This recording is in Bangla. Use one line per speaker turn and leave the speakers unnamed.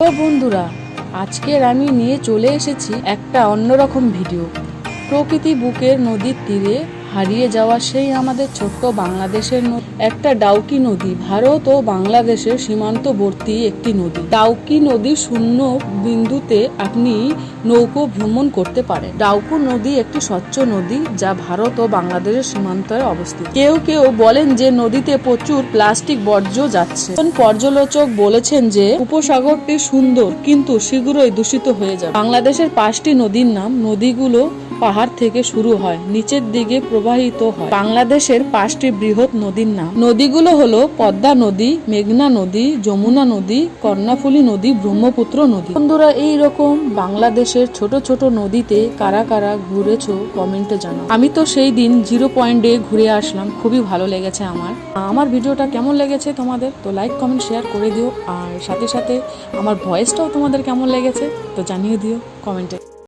বন্ধুরা আজকের আমি নিয়ে চলে এসেছি একটা অন্যরকম ভিডিও। প্রকৃতি বুকের নদীর তীরে হারিয়ে যাওয়া সেই আমাদের ছোট্ট বাংলাদেশের একটা ডাউকি নদী, ভারত ও বাংলাদেশের সীমান্তবর্তী একটি নদী। ডাউকি নদী শূন্য বিন্দুতে আপনি নৌকো ভ্রমণ করতে পারেন। ডাউকু নদী একটি স্বচ্ছ নদী যা ভারত ও বাংলাদেশের সীমান্তে অবস্থিত। কেউ কেউ বলেন যে নদীতে প্রচুর প্লাস্টিক বর্জ্য যাচ্ছে। পর্যালোচক বলেছেন যে, উপসাগরটি সুন্দর, কিন্তু শীঘ্রই দূষিত হয়ে যাবে। বাংলাদেশের পাঁচটি নদীর নাম নদীগুলো পাহাড় থেকে শুরু হয়। নিচের দিকে প্রবাহিত হয়। বাংলাদেশের পাঁচটি বৃহৎ নদীর নাম। নদীগুলো হলো পদ্মা নদী, মেঘনা নদী, যমুনা নদী, কর্ণাফুলী নদী, ব্রহ্মপুত্র নদী। বন্ধুরা এই রকম বাংলাদেশের ছোট ছোট নদীতে কারা কারা ঘুরেছো কমেন্টে জানাও। আমি তো সেই দিন জিরো পয়েন্টে ঘুরে আসলাম, খুবই ভালো লেগেছে আমার। আমার ভিডিওটা কেমন লেগেছে তোমাদের, তো লাইক, কমেন্ট, শেয়ার করে দিও। আর সাথে সাথে আমার ভয়েসটাও তোমাদের কেমন লেগেছে, তো জানিয়ে দিও কমেন্টে।